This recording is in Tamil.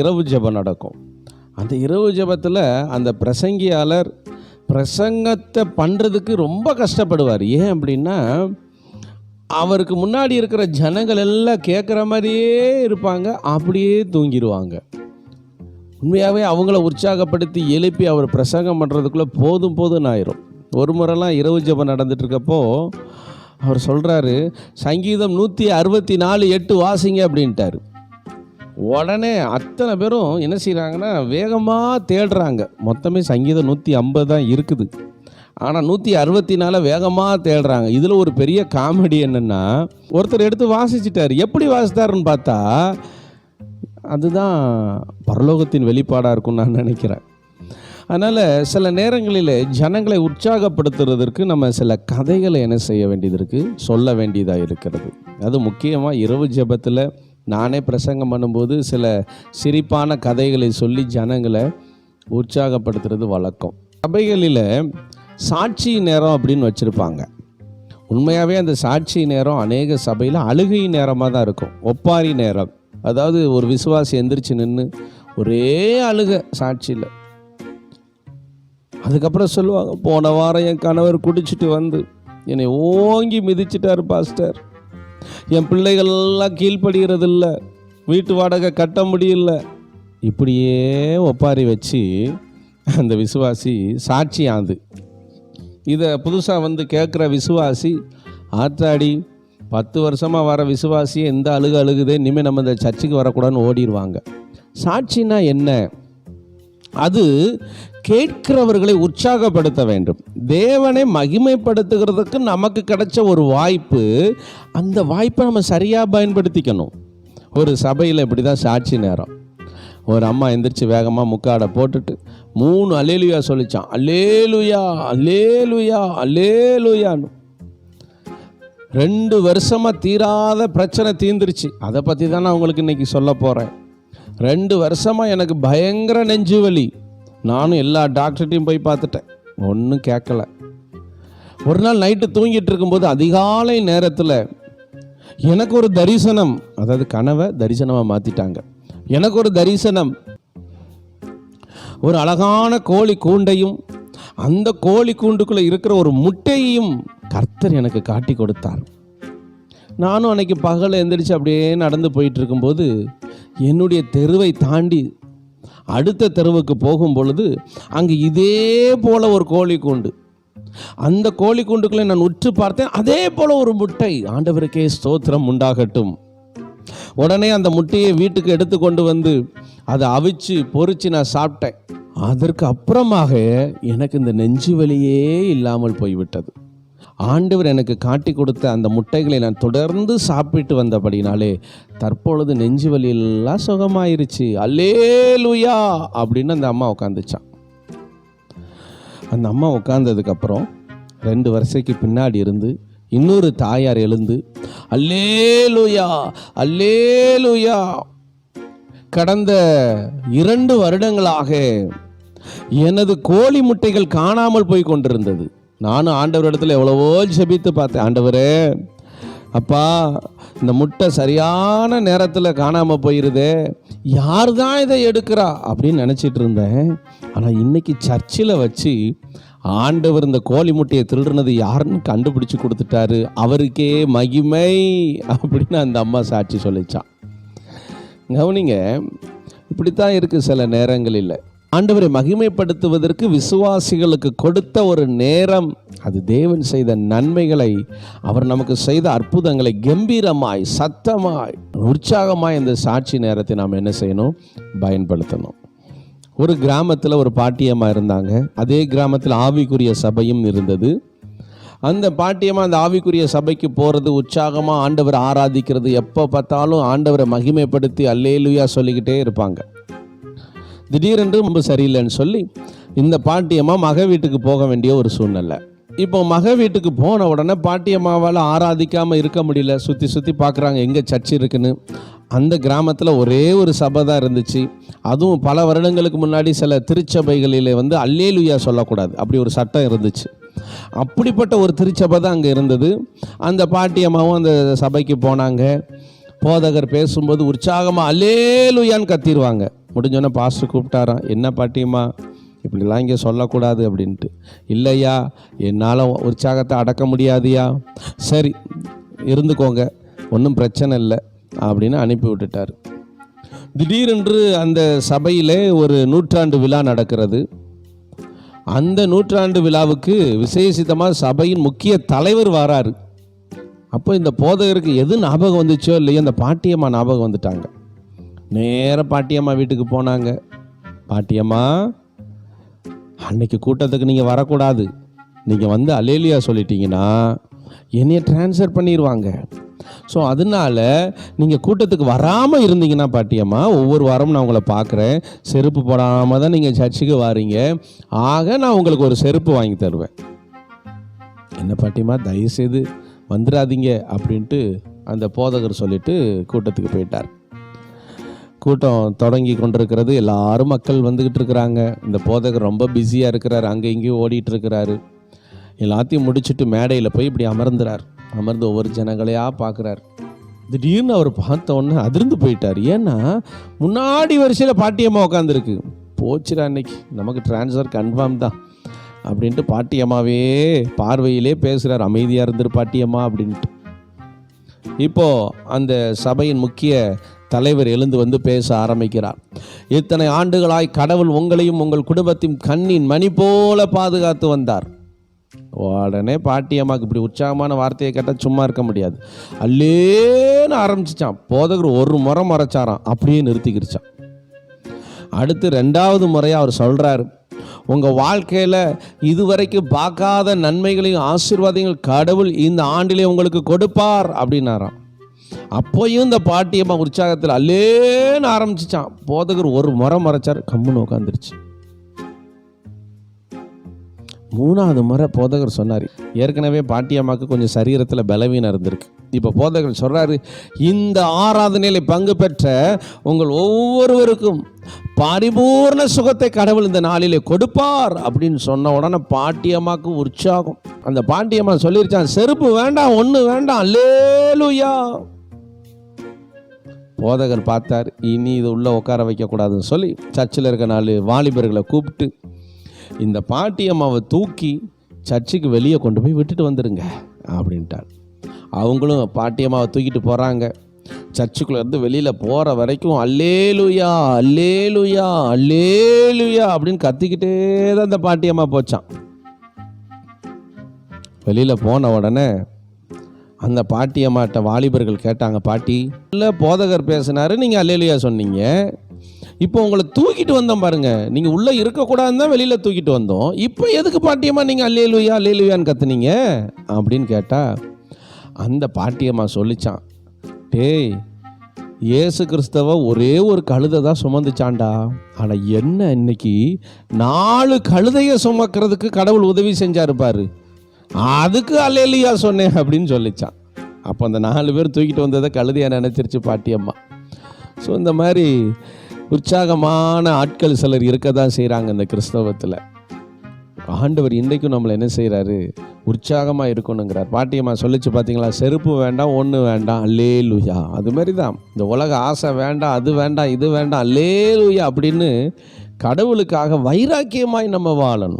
இரவு ஜெபம் நடக்கும். அந்த இரவு ஜெபத்தில் அந்த பிரசங்கியாளர் பிரசங்கத்தை பண்ணுறதுக்கு ரொம்ப கஷ்டப்படுவார். ஏன் அப்படின்னா அவருக்கு முன்னாடி இருக்கிற ஜனங்கள் எல்லாம் கேட்குற மாதிரியே இருப்பாங்க அப்படியே தூங்கிடுவாங்க உண்மையாகவே அவங்கள உற்சாகப்படுத்தி எழுப்பி அவர் பிரசங்கம் பண்ணுறதுக்குள்ளே போதும் போதும்னு ஆயிரும். ஒரு முறைலாம் இரவு ஜெபம் நடந்துட்டுருக்கப்போ அவர் சொல்கிறாரு சங்கீதம் நூற்றி அறுபத்தி நாலு எட்டு வாசிங்க அப்படின்ட்டார். உடனே அத்தனை பேரும் என்ன செய்கிறாங்கன்னா வேகமாக தேடுறாங்க. மொத்தமே சங்கீதம் நூற்றி ஐம்பது தான் இருக்குது. ஆனால் நூற்றி அறுபத்தி நாலு வேகமாக தேடுறாங்க. இதில் ஒரு பெரிய காமெடி என்னென்னா ஒருத்தர் எடுத்து வாசிச்சிட்டார். எப்படி வாசித்தாருன்னு பார்த்தா அதுதான் பரலோகத்தின் வெளிப்பாடாக இருக்கும்னு நான் நினைக்கிறேன். அதனால் சில நேரங்களில் ஜனங்களை உற்சாகப்படுத்துறதற்கு நம்ம சில கதைகளை என்ன செய்ய வேண்டியது இருக்குது சொல்ல வேண்டியதாக இருக்கிறது. அது முக்கியமாக இரவு ஜெபத்தில் நானே பிரசங்கம் பண்ணும்போது சில சிரிப்பான கதைகளை சொல்லி ஜனங்களை உற்சாகப்படுத்துறது வழக்கம். சபைகளில் சாட்சி நேரம் அப்படின்னு வச்சுருப்பாங்க. உண்மையாகவே அந்த சாட்சி நேரம் அநேக சபையில் அழுகை நேரமாக தான் இருக்கும். ஒப்பாரி நேரம். அதாவது ஒரு விசுவாசி எந்திரிச்சு நின்று ஒரே அழுக சாட்சியில். அதுக்கப்புறம் சொல்லுவாங்க போன வாரம் என் கணவர் குடிச்சிட்டு வந்து என்னை ஓங்கி மிதிச்சிட்டார் பாஸ்டர். என் பிள்ளைகள்லாம் எல்லாம் இல்லை வீட்டு வாடகை கட்ட முடியல. இப்படியே ஒப்பாரி வச்சு அந்த விசுவாசி சாட்சியாந்து இதை புதுசாக வந்து கேட்குற விசுவாசி ஆத்தாடி பத்து வருஷமாக வர விசுவாசியை எந்த அழுகு அழுகுதே இனிமேல் நம்ம இந்த சர்ச்சுக்கு வரக்கூடாதுன்னு ஓடிடுவாங்க. சாட்சினா என்ன? அது கேட்கிறவர்களை உற்சாகப்படுத்த வேண்டும். தேவனை மகிமைப்படுத்துகிறதுக்கு நமக்கு கிடைச்ச ஒரு வாய்ப்பு அந்த வாய்ப்பை நம்ம சரியாக பயன்படுத்திக்கணும். ஒரு சபையில் இப்படி தான் சாட்சி நேரம். ஒரு அம்மா எந்திரிச்சு வேகமாக முக்காடை போட்டுட்டு மூணு அலேலுயா சொல்லிச்சான். அலேலுயா அலேலுயா அலேலுயான்னு ரெண்டு வருஷமாக தீராத பிரச்சனை தீந்துருச்சு அதை பற்றி தான் நான் உங்களுக்கு இன்னைக்கு சொல்ல போகிறேன் ரெண்டு வருஷமாக எனக்கு பயங்கர நெஞ்சு வலி. நானும் எல்லா டாக்டர்கிட்டையும் போய் பார்த்துட்டேன். ஒன்றும் கேட்கல. ஒரு நாள் நைட்டு தூங்கிட்டு இருக்கும்போது அதிகாலை நேரத்தில் எனக்கு ஒரு தரிசனம் அதாவது கனவை தரிசனமாக மாற்றிட்டாங்க எனக்கு ஒரு தரிசனம். ஒரு அழகான கோழி கூண்டையும் அந்த கோழி கூண்டுக்குள்ளே இருக்கிற ஒரு முட்டையையும் கர்த்தர் எனக்கு காட்டி கொடுத்தார். நானும் அன்னைக்கு பகலை எந்திரிச்சு அப்படியே நடந்து போயிட்டு இருக்கும்போது என்னுடைய தெருவை தாண்டி அடுத்த தெருவுக்கு போகும் பொழுது அங்கே இதே போல ஒரு கோழி கூண்டு அந்த கோழி கூண்டுக்குள்ளே நான் உற்று பார்த்தேன் அதே போல ஒரு முட்டை. ஆண்டவருக்கே ஸ்தோத்திரம் உண்டாகட்டும். உடனே அந்த முட்டையை வீட்டுக்கு எடுத்து கொண்டு வந்து அதை அவிச்சு பொறிச்சு நான் சாப்பிட்டேன். அதற்கு அப்புறமாக எனக்கு இந்த நெஞ்சு வலியே இல்லாமல் போய்விட்டது. ஆண்டவர் எனக்கு காட்டி கொடுத்த அந்த முட்டைகளை நான் தொடர்ந்து சாப்பிட்டு வந்தபடினாலே தற்பொழுது நெஞ்சு வலியெல்லாம் சுகமாயிருச்சு. அல்லே அல்லேலுயா! அப்படின்னு அந்த அம்மா உட்காந்துச்சான் அந்த அம்மா உட்காந்ததுக்கப்புறம் ரெண்டு வருஷத்துக்கு பின்னாடி இருந்து இன்னொரு தாயார் எழுந்து அல்லே லூயா அல்லே லூயா கடந்த இரண்டு வருடங்களாக எனது கோழி முட்டைகள் காணாமல் போய் கொண்டிருந்தது. நானும் ஆண்டவர் இடத்துல எவ்வளவோ ஜெபித்து பார்த்தேன். ஆண்டவரே அப்பா இந்த முட்டை சரியான நேரத்தில் காணாமல் போயிருதே யார் தான் இதை எடுக்கிறா அப்படின்னு நினச்சிட்டு இருந்தேன். ஆனால் இன்றைக்கி சர்ச்சில் வச்சு ஆண்டவர் இந்த கோழி முட்டையை திருடுனது யாருன்னு கண்டுபிடிச்சு கொடுத்துட்டாரு. அவருக்கே மகிமை அப்படின்னு அந்த அம்மா சாட்சி சொல்லிச்சான். கவனிங்க இப்படித்தான் இருக்குது சில நேரங்களில். ஆண்டவரை மகிமைப்படுத்துவதற்கு விசுவாசிகளுக்கு கொடுத்த ஒரு நேரம். அது தேவன் செய்த நன்மைகளை அவர் நமக்கு செய்த அற்புதங்களை கம்பீரமாய் சத்தமாய் உற்சாகமாய் இந்த சாட்சி நேரத்தை நாம் என்ன செய்யணும்? பயன்படுத்தணும். ஒரு கிராமத்தில் ஒரு பாட்டியம்மா இருந்தாங்க. அதே கிராமத்தில் ஆவிக்குரிய சபையும் இருந்தது. அந்த பாட்டியம்மா அந்த ஆவிக்குரிய சபைக்கு போகிறது உற்சாகமாக ஆண்டவரை ஆராதிக்கிறது எப்போ பார்த்தாலும் ஆண்டவரை மகிமைப்படுத்தி அல்லேலுயா சொல்லிக்கிட்டே இருப்பாங்க. திடீரென்று ரொம்ப சரியில்லைன்னு சொல்லி இந்த பாட்டியம்மா மக வீட்டுக்கு போக வேண்டிய ஒரு சூழ்நிலை. இப்போ மக வீட்டுக்கு போன உடனே பாட்டியம்மாவால் ஆராதிக்காமல் இருக்க முடியல. சுற்றி சுற்றி பார்க்குறாங்க எங்கே சர்ச் இருக்குன்னு? அந்த கிராமத்தில் ஒரே ஒரு சபை தான் இருந்துச்சு. அதுவும் பல வருடங்களுக்கு முன்னாடி சில திருச்சபைகளில் வந்து அல்லேலுயா சொல்லக்கூடாது. அப்படி ஒரு சட்டம் இருந்துச்சு. அப்படிப்பட்ட ஒரு திருச்சபை தான் அங்கே இருந்தது. அந்த பாட்டியம்மாவும் அந்த சபைக்கு போனாங்க. போதகர் பேசும்போது உற்சாகமாக அல்லேலுயான்னு கத்திடுவாங்க. முடிஞ்சோடனே பாஸ்டர் கூப்பிட்டாராம் என்ன பாட்டியம்மா இப்படிலாம் இங்கே சொல்லக்கூடாது அப்படின்ட்டு. இல்லையா என்னால் உற்சாகத்தை அடக்க முடியாதுயா சரி இருந்துக்கோங்க ஒன்றும் பிரச்சனை இல்லை அப்படின்னு அனுப்பி விட்டுட்டார். திடீரென்று அந்த சபையிலே ஒரு நூற்றாண்டு விழா நடக்கிறது. அந்த நூற்றாண்டு விழாவுக்கு விசேஷித்தமாக சபையின் முக்கிய தலைவர் வராரு. அப்போ இந்த போதகருக்கு எது ஞாபகம் வந்துச்சோ இல்லையோ அந்த பாட்டியம்மா ஞாபகம் வந்துட்டாங்க. நேர பாட்டியம்மா வீட்டுக்கு போனாங்க. பாட்டியம்மா அன்னைக்கு கூட்டத்துக்கு நீங்கள் வரக்கூடாது. நீங்கள் வந்து அலேலியா சொல்லிட்டீங்கன்னா என்னைய ட்ரான்ஸ்ஃபர் பண்ணிடுவாங்க ஸோ அதனால நீங்கள் கூட்டத்துக்கு வராமல் இருந்தீங்கன்னா பாட்டியம்மா ஒவ்வொரு வாரமும் நான் உங்களை பார்க்குறேன் செருப்பு போடாமல் தான் நீங்கள் சர்ச்சுக்கு வாரீங்க. ஆக நான் உங்களுக்கு ஒரு செருப்பு வாங்கி தருவேன். என்ன பாட்டியம்மா தயவுசெய்து வந்துடாதீங்க அப்படின்ட்டு அந்த போதகர் சொல்லிவிட்டு கூட்டத்துக்கு போயிட்டார். கூட்டம் தொடங்கி கொண்டிருக்கிறது. எல்லாரும் மக்கள் வந்துக்கிட்டு இருக்கிறாங்க. இந்த போதகர் ரொம்ப பிஸியாக இருக்கிறார். அங்கே இங்கேயும் ஓடிட்டு இருக்கிறாரு. எல்லாத்தையும் முடிச்சுட்டு மேடையில் போய் இப்படி அமர்ந்துறார். அமர்ந்து ஒவ்வொரு ஜனங்களையாக பார்க்குறார் திடீர்னு அவர் பார்த்த உடனே அதிர்ந்து போயிட்டார். ஏன்னா முன்னாடி வரிசையில் பாட்டியம்மா உட்காந்துருக்கு போச்சுடா அன்னைக்கு. நமக்கு ட்ரான்ஸ்ஃபர் கன்ஃபார்ம் தான். அப்படின்ட்டு பாட்டியம்மாவே பார்வையிலே பேசுகிறார் அமைதியாக இருந்துரு பாட்டியம்மா அப்படின்ட்டு. இப்போது அந்த சபையின் முக்கிய தலைவர் எழுந்து வந்து பேச ஆரம்பிக்கிறார். இத்தனை ஆண்டுகளாய் கடவுள் உங்களையும் உங்கள் குடும்பத்தையும் கண்ணின் மணி போல பாதுகாத்து வந்தார். உடனே பாட்டியம்மாக்கு இப்படி உற்சாகமான வார்த்தையை கேட்டால் சும்மா இருக்க முடியாது. அல்லேன்னு ஆரம்பிச்சிச்சான். போதகர் ஒரு முறை மறைச்சாராம். அப்படியே நிறுத்திக்கிடுச்சான் அடுத்து ரெண்டாவது முறையாக அவர் சொல்கிறாரு உங்கள் வாழ்க்கையில் இதுவரைக்கும் பார்க்காத நன்மைகளையும் ஆசீர்வாதங்கள் கடவுள் இந்த ஆண்டிலே உங்களுக்கு கொடுப்பார் அப்படின்னாராம். அப்போயும் இந்த பாட்டியம்மா உற்சாகத்தில் அல்லேன்னு ஆரம்பிச்சிச்சான். போதகர் ஒரு முறை மறைச்சார் கம்முன்னு உட்காந்துருச்சு மூணாவது முறை போதகர் சொன்னார் ஏற்கனவே பாட்டியம்மாக்கு கொஞ்சம் சரீரத்தில் பலவீனம் இருந்திருக்கு. இப்போ போதகர் சொல்கிறாரு இந்த ஆராதனையில் பங்கு பெற்ற உங்கள் ஒவ்வொருவருக்கும் பரிபூர்ண சுகத்தை கடவுள் இந்த நாளிலே கொடுப்பார் அப்படின்னு சொன்ன உடனே பாட்டியம்மாக்கு உற்சாகம். அந்த பாட்டியம்மா சொல்லிருச்சான் செருப்பு வேண்டாம் ஒன்று வேண்டாம் லேலுயா போதகர் பார்த்தார் இனி இது உள்ளே உட்கார வைக்கக்கூடாதுன்னு சொல்லி சர்ச்சில் இருக்க நாலு வாலிபர்களை கூப்பிட்டு இந்த பாட்டியம்மாவை தூக்கி சர்ச்சுக்கு வெளியே கொண்டு போய் விட்டுட்டு வந்துடுங்க அப்படின்ட்டார். அவங்களும் பாட்டியம்மாவை தூக்கிட்டு போகிறாங்க சர்ச்சுக்குள்ளேருந்து வெளியில் போகிற வரைக்கும் அல்லேலுயா அல்லேலுயா அல்லேலுயா அப்படின்னு கத்திக்கிட்டே தான் அந்த பாட்டியம்மா போச்சான் வெளியில் போன உடனே அந்த பாட்டியம்மாட்ட வாலிபர்கள் கேட்டாங்க பாட்டி இல்லை போதகர் பேசினாரு நீங்கள் அல்லேலியா சொன்னீங்க. இப்போ உங்களை தூக்கிட்டு வந்தோம் பாருங்க. நீங்கள் உள்ளே இருக்கக்கூடாதுன்னு தான் வெளியில் தூக்கிட்டு வந்தோம். இப்போ எதுக்கு பாட்டியம்மா நீங்கள் அல்லேலுயா அல்லேலுயான்னு கத்துனீங்க? அப்படின்னு கேட்டால் அந்த பாட்டியம்மா சொல்லிச்சான் டேய் ஏசு கிறிஸ்தவ ஒரே ஒரு கழுதை தான் சுமந்துச்சான்டா ஆனால் என்ன இன்னைக்கு நாலு கழுதையை சுமக்கிறதுக்கு கடவுள் உதவி செஞ்சாருப்பாரு பாரு. அதுக்கு அல்லேலியா சொன்னேன் அப்படின்னு சொல்லிச்சான். அப்போ அந்த நாலு பேர் தூக்கிட்டு வந்ததை கழுதியாக நினைச்சிருச்சு பாட்டியம்மா ஸோ இந்த மாதிரி உற்சாகமான ஆட்கள் சிலர் இருக்க தான் செய்கிறாங்க இந்த கிறிஸ்தவத்தில். ஆண்டவர் இன்றைக்கும் நம்மளை என்ன செய்கிறாரு உற்சாகமாக இருக்கணுங்கிறார். பாட்டியம்மா சொல்லிச்சு பார்த்தீங்களா செருப்பு வேண்டாம் ஒன்று வேண்டாம். அல்லே லுயா அது மாதிரி தான் இந்த உலக ஆசை வேண்டாம் அது வேண்டாம் இது வேண்டாம். அல்லே லுயா அப்படின்னு கடவுளுக்காக வைராக்கியமாய் நம்ம வாழணும்.